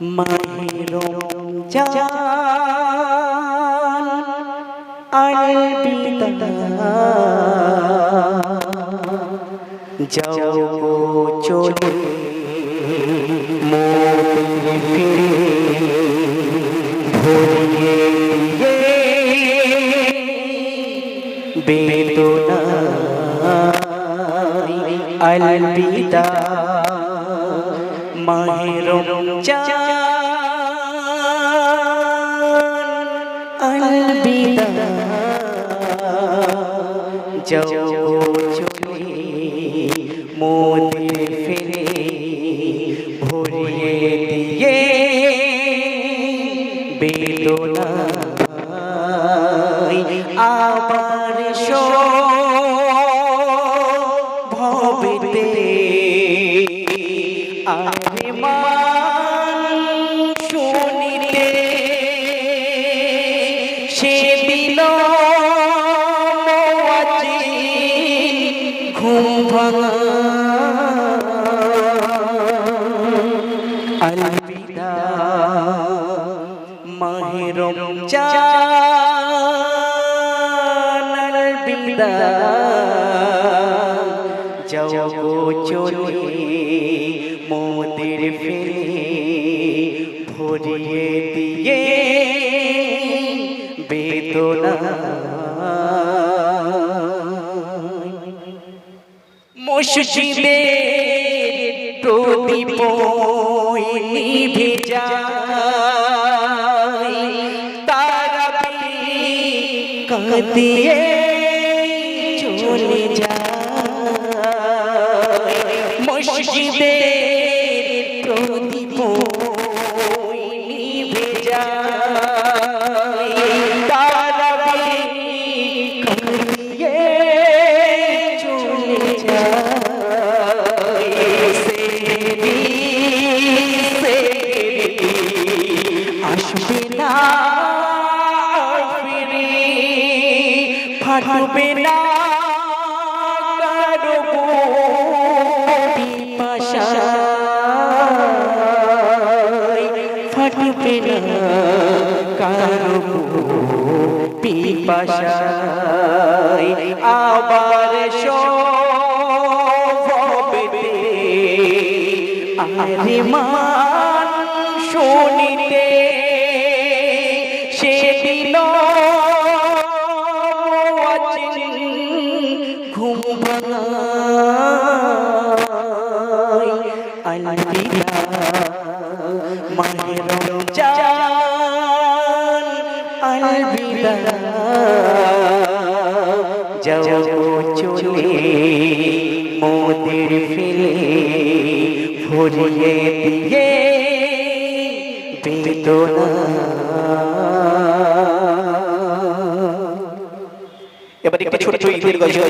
Mày rồng chan anh bi tần châu cô cho mô tình phi hồn ye bi tu na anh bi tần চান। আলবিদা। যাও চলে মোদের ফিরে ভরিয়ে দিয়ে বেদনা আবার শো আরে মান শুনিতে সে দিল ঘুম ভাঙা। আলবিদা মাহিরম আলবিদা যাও গো চলে। মোদের ফেলে ভরিয়ে দিয়ে বেদনা। মসজিদে প্রদীপ যায় তারা কাঁদিয়ে চলে যায়। মসজিদে ফাটবে না ফাটবে না কারও পিপাসায় আবার সবে আরে মান ঘুম ভাঙাই আলবিদা মাহেরম চান আলবিদা যাও চলে মোদের ফেলে ভরিয়ে দিয়ে এবার একটি ছোট ছোট ঈদের গজল